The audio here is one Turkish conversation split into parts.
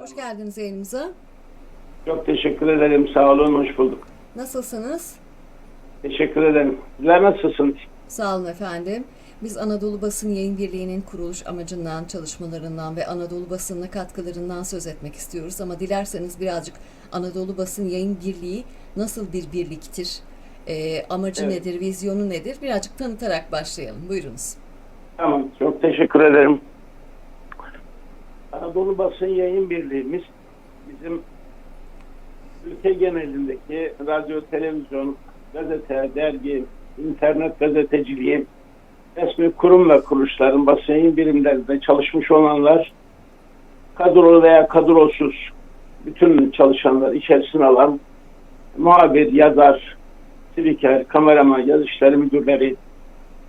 Hoş geldiniz yayınımıza. Çok teşekkür ederim. Sağ olun. Hoş bulduk. Nasılsınız? Teşekkür ederim. Sizler nasılsınız? Sağ olun efendim. Biz Anadolu Basın Yayın Birliği'nin kuruluş amacından, çalışmalarından ve Anadolu basınına katkılarından söz etmek istiyoruz. Ama dilerseniz birazcık Anadolu Basın Yayın Birliği nasıl bir birliktir, Ee, amacı Evet. nedir, vizyonu nedir? Birazcık tanıtarak başlayalım. Buyurunuz. Tamam. Çok teşekkür ederim. Anadolu Basın Yayın Birliği'miz bizim ülke genelindeki radyo, televizyon, gazete, dergi, internet gazeteciliği, resmi kurum ve kuruluşların basın yayın birimlerinde çalışmış olanlar, kadrolu veya kadrosuz bütün çalışanlar içerisine alan muhabir, yazar, spiker, kameraman, yazı işleri müdürleri,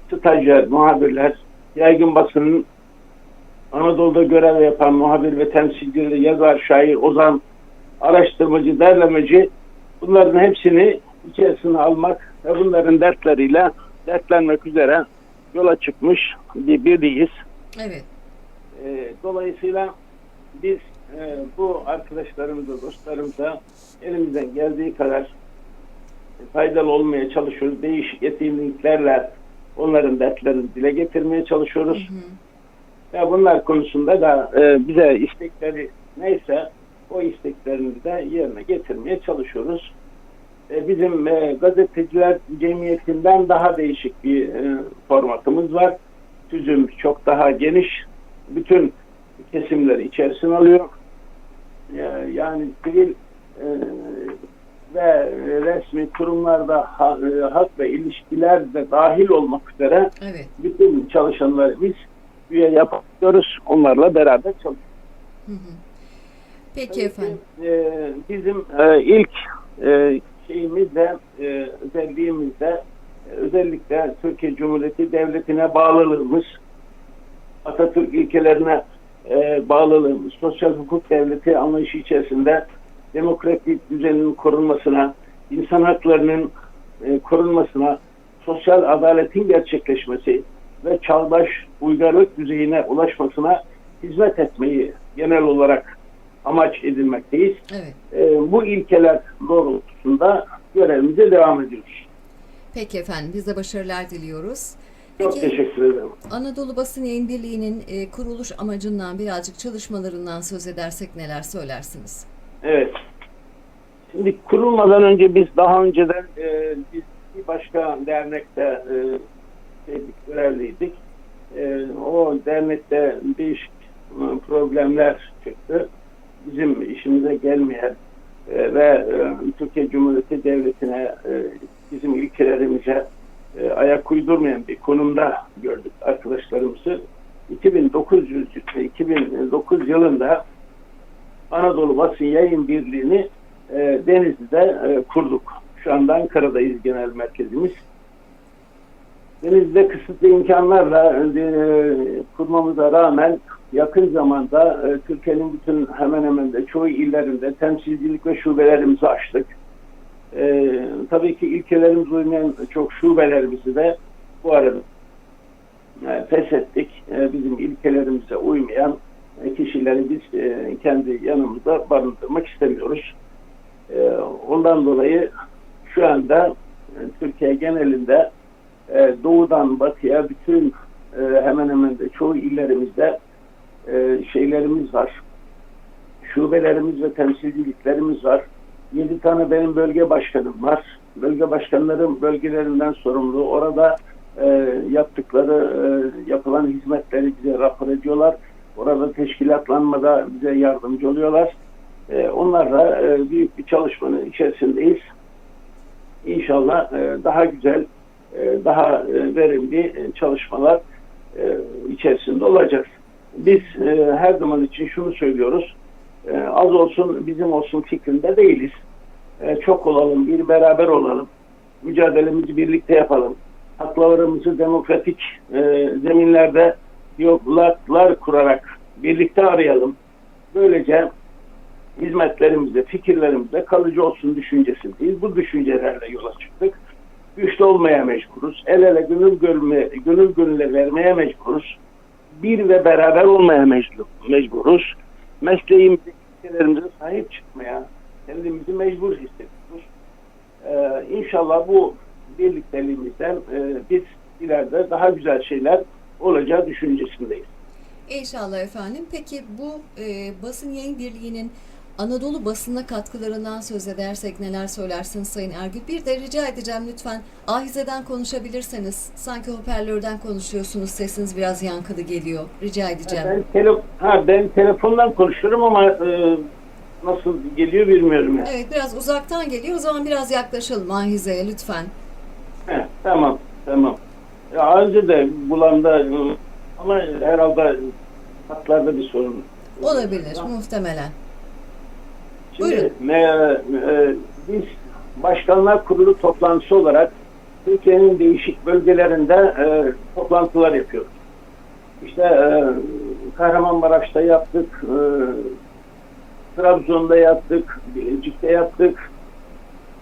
stajyer, muhabirler, yaygın basının Anadolu'da görev yapan muhabir ve temsilcileri, yazar, şair, ozan, araştırmacı, derlemeci bunların hepsini içerisine almak ve bunların dertleriyle dertlenmek üzere yola çıkmış bir birliğiz. Evet. Ee, dolayısıyla biz e, bu arkadaşlarımıza, dostlarımıza elimizden geldiği kadar faydalı olmaya çalışıyoruz. Değişik etkinliklerle onların dertlerini dile getirmeye çalışıyoruz. Ve bunlar konusunda da e, bize istekleri neyse o isteklerini de yerine getirmeye çalışıyoruz. E, bizim e, gazeteciler cemiyetinden daha değişik bir e, formatımız var. Tüzüm çok daha geniş. Bütün kesimleri içerisine alıyor. E, yani sivil e, ve resmi kurumlarda ha- e, hak ve ilişkiler de dahil olmak üzere Evet. bütün çalışanları biz üye yapıyoruz. Onlarla beraber çalışıyoruz. Hı hı. Peki Tabii ki, efendim. e, bizim e, ilk e, şeyimiz de e, özelliğimiz de e, özellikle Türkiye Cumhuriyeti Devleti'ne bağlılığımız, Atatürk ilkelerine e, bağlılığımız, sosyal hukuk devleti anlayışı içerisinde demokratik düzenin korunmasına, insan haklarının e, korunmasına, sosyal adaletin gerçekleşmesi ve çağdaş uygarlık düzeyine ulaşmasına hizmet etmeyi genel olarak amaç edinmekteyiz. Evet. E, bu ilkeler doğrultusunda görevimize devam ediyoruz. Peki efendim. Biz de başarılar diliyoruz. Çok Peki teşekkür ederim. Anadolu Basın Yayın Birliği'nin e, kuruluş amacından birazcık çalışmalarından söz edersek neler söylersiniz? Evet. Şimdi kurulmadan önce biz daha önceden e, biz bir başka dernekte e, şeydik, görevliydik. E, o dernekte değişik problemler çıktı. Bizim işimize gelmeyen e, ve e, Türkiye Cumhuriyeti Devleti'ne e, bizim ilkelerimize e, ayak uydurmayan bir konumda gördük arkadaşlarımızı. 2900 2009 yılında Anadolu Basın Yayın Birliği'ni e, Denizli'de e, kurduk. Şu anda Ankara'dayız genel merkezimiz. Denizli'de kısıtlı imkanlarla e, kurmamıza rağmen yakın zamanda e, Türkiye'nin bütün hemen hemen de çoğu illerinde temsilcilik ve şubelerimizi açtık. E, tabii ki ilkelerimize uymayan çok şubelerimizi de bu arada e, feshettik. E, bizim ilkelerimize uymayan e, kişileri biz e, kendi yanımızda barındırmak istemiyoruz. E, ondan dolayı şu anda e, Türkiye genelinde e, doğudan batıya bütün e, hemen hemen de çoğu illerimizde e, şeylerimiz var. Şubelerimiz ve temsilciliklerimiz var. Yedi tane benim bölge başkanım var. Bölge başkanlarım bölgelerinden sorumlu. Orada e, yaptıkları, e, yapılan hizmetleri bize rapor ediyorlar. Orada teşkilatlanmada bize yardımcı oluyorlar. E, onlarla e, büyük bir çalışmanın içerisindeyiz. İnşallah e, daha güzel, daha e, verimli e, çalışmalar e, içerisinde olacağız. Biz e, her zaman için şunu söylüyoruz. E, az olsun bizim olsun fikrinde değiliz. E, çok olalım, bir beraber olalım. Mücadelemizi birlikte yapalım. Haklarımızı demokratik e, zeminlerde yollar kurarak birlikte arayalım. Böylece hizmetlerimizde, fikirlerimizde kalıcı olsun düşüncesindeyiz. Bu düşüncelerle yola çıktık. Güçlü olmaya mecburuz. El ele gönül, gönüle, gönül gönüle vermeye mecburuz. Bir ve beraber olmaya mecbur, mecburuz. Mesleğimizi ülkelerimize sahip çıkmaya kendimizi mecbur hissediyoruz. Ee, inşallah bu birlikteliğimizden e, biz ileride daha güzel şeyler olacağı düşüncesindeyiz. İnşallah efendim. Peki bu e, basın yayın birliğinin Anadolu basına katkılarından söz edersek neler söylersiniz Sayın Ergül? Bir de rica edeceğim lütfen ahizeden konuşabilirseniz. Sanki hoparlörden konuşuyorsunuz. Sesiniz biraz yankılı geliyor. Rica edeceğim. Ben, tele ha, ben telefondan konuşuyorum ama e, nasıl geliyor bilmiyorum. Yani. Evet biraz uzaktan geliyor. O zaman biraz yaklaşalım ahizeye lütfen. Heh, tamam, tamam. Ya, önce de e, ama herhalde hatlarda bir sorun. Olabilir muhtemelen. Şimdi e, e, biz Başkanlar Kurulu toplantısı olarak Türkiye'nin değişik bölgelerinde e, toplantılar yapıyoruz. İşte e, Kahramanmaraş'ta yaptık, e, Trabzon'da yaptık, Bilecik'te yaptık,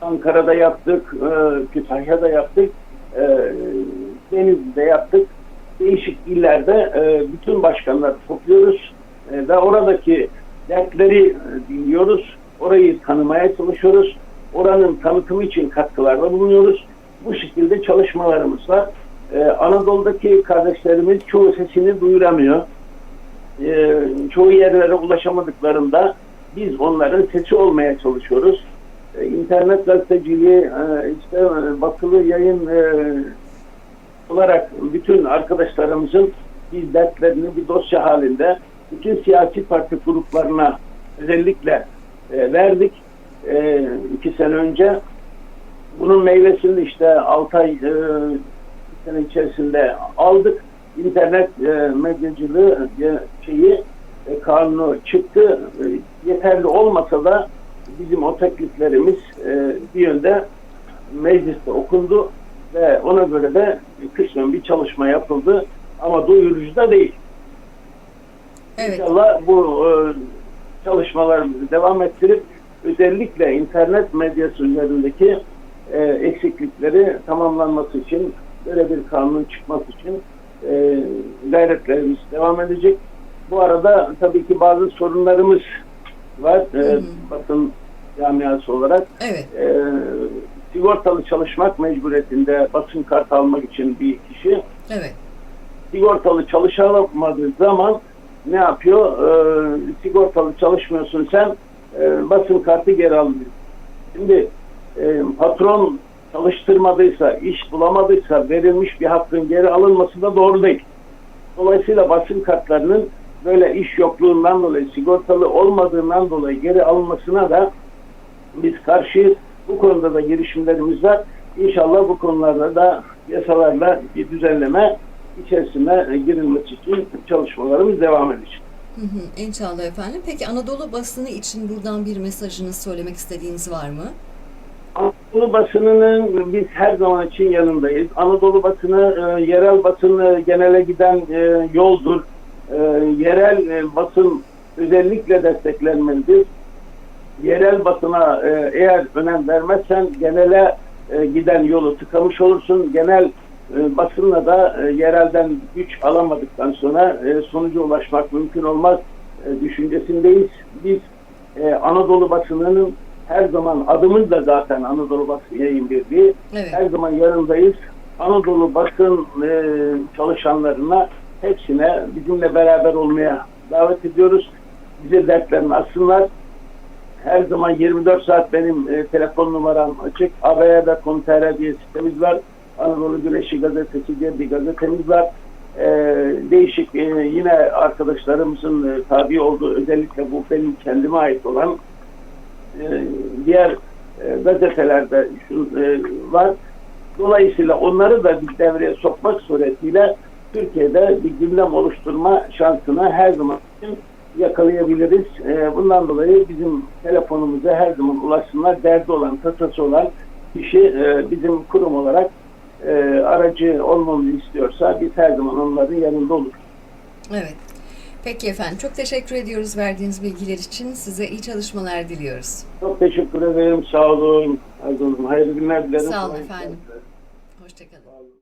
Ankara'da yaptık, e, Kütahya'da yaptık, e, Denizli'de yaptık. Değişik illerde e, bütün başkanları topluyoruz e, ve oradaki dertleri e, dinliyoruz. Orayı tanımaya çalışıyoruz. Oranın tanıtımı için katkılarda bulunuyoruz. Bu şekilde çalışmalarımız var. Ee, Anadolu'daki kardeşlerimiz çoğu sesini duyuramıyor. Ee, çoğu yerlere ulaşamadıklarında biz onların sesi olmaya çalışıyoruz. Ee, internet gazeteciliği, e, işte e, basılı yayın e, olarak bütün arkadaşlarımızın biz dertlerini bir dosya halinde bütün siyasi parti gruplarına özellikle e, verdik e, iki sene önce. Bunun meyvesini işte 6 ay e, sene içerisinde aldık. İnternet e, medyacılığı e, şeyi e, kanunu çıktı. E, yeterli olmasa da bizim o tekliflerimiz e, bir yönde mecliste okundu ve ona göre de kısmen bir çalışma yapıldı ama doyurucu da değil. Evet. İnşallah bu e, çalışmalarımızı devam ettirip özellikle internet medyası üzerindeki e, eksiklikleri tamamlanması için böyle bir kanun çıkması için e, gayretlerimiz devam edecek. Bu arada tabii ki bazı sorunlarımız var e, hı. basın camiası olarak. Evet. E, sigortalı çalışmak mecburiyetinde basın kartı almak için bir kişi Evet. sigortalı çalışamadığı zaman ne yapıyor? Ee, sigortalı çalışmıyorsun sen e, basın kartı geri alıyor. Şimdi e, patron çalıştırmadıysa, iş bulamadıysa verilmiş bir hakkın geri alınması da doğru değil. Dolayısıyla basın kartlarının böyle iş yokluğundan dolayı, sigortalı olmadığından dolayı geri alınmasına da biz karşıyız. Bu konuda da girişimlerimiz var. İnşallah bu konularda da yasalarla bir düzenleme içerisine e, girilmesi için çalışmalarımız devam edecek. Hı hı, İnşallah efendim. Peki Anadolu basını için buradan bir mesajınız söylemek istediğiniz var mı? Anadolu basınının biz her zaman için yanındayız. Anadolu basını e, yerel basını genele giden e, yoldur. E, yerel e, basın özellikle desteklenmelidir. Yerel basına e, eğer önem vermezsen genele e, giden yolu tıkamış olursun. Genel e, basınla da e, yerelden güç alamadıktan sonra e, sonuca ulaşmak mümkün olmaz e, düşüncesindeyiz. Biz e, Anadolu basınının her zaman adımız da zaten Anadolu Basın Yayın Birliği. Evet. Her zaman yanındayız. Anadolu basın e, çalışanlarına hepsine bizimle beraber olmaya davet ediyoruz. Bize dertlerini açsınlar. Her zaman 24 saat benim e, telefon numaram açık. Haber.com.tr diye sitemiz var. Anadolu Güneşi gazetesi diye bir gazetemiz var. E, değişik e, yine arkadaşlarımızın e, tabi olduğu özellikle bu benim kendime ait olan e, diğer e, gazetelerde şu, e, var. Dolayısıyla onları da bir devreye sokmak suretiyle Türkiye'de bir gündem oluşturma şansına her zaman için yakalayabiliriz. E, bundan dolayı bizim telefonumuza her zaman ulaşsınlar. Derdi olan, tasası olan kişi e, bizim kurum olarak e, aracı olmamızı istiyorsa biz her zaman onların yanında oluruz. Evet. Peki efendim. Çok teşekkür ediyoruz verdiğiniz bilgiler için. Size iyi çalışmalar diliyoruz. Çok teşekkür ederim. Sağ olun. Hayırlı günler dilerim. Sağ olun efendim. Hoşçakalın.